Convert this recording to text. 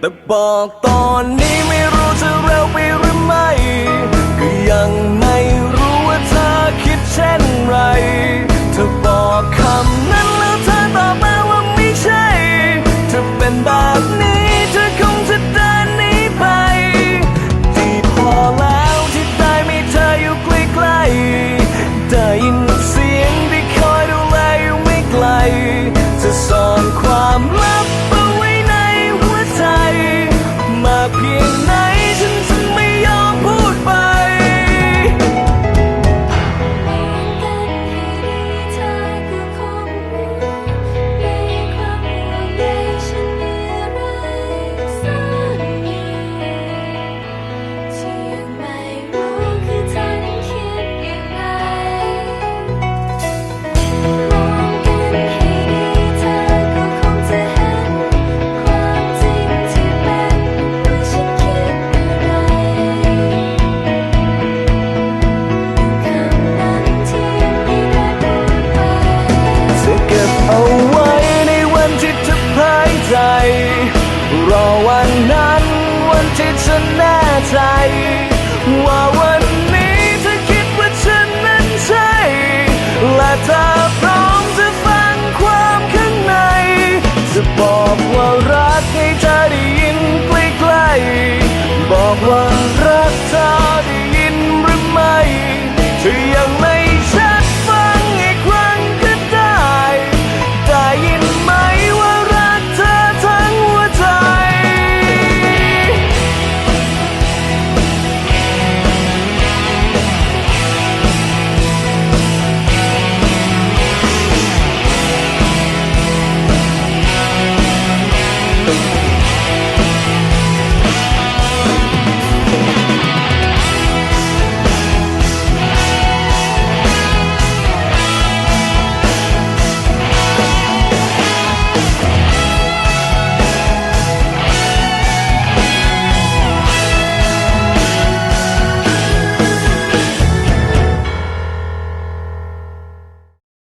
แต่บอกตอนนี้ไม่รู้จะเร็วไปหรือไม่ ก็ยังไม่รู้ว่าเธอคิดเช่นไร เธอบอกคำนั้นแล้วเธอตอบมาว่าไม่ใช่ เธอเป็นแบบนี้เธอคงจะเดินหนีไป ดีพอแล้วที่ได้มีเธออยู่ใกล้ๆได้ยินเสียงที่คอยดูแลอยู่ไม่ไกล to tonight I, whoa.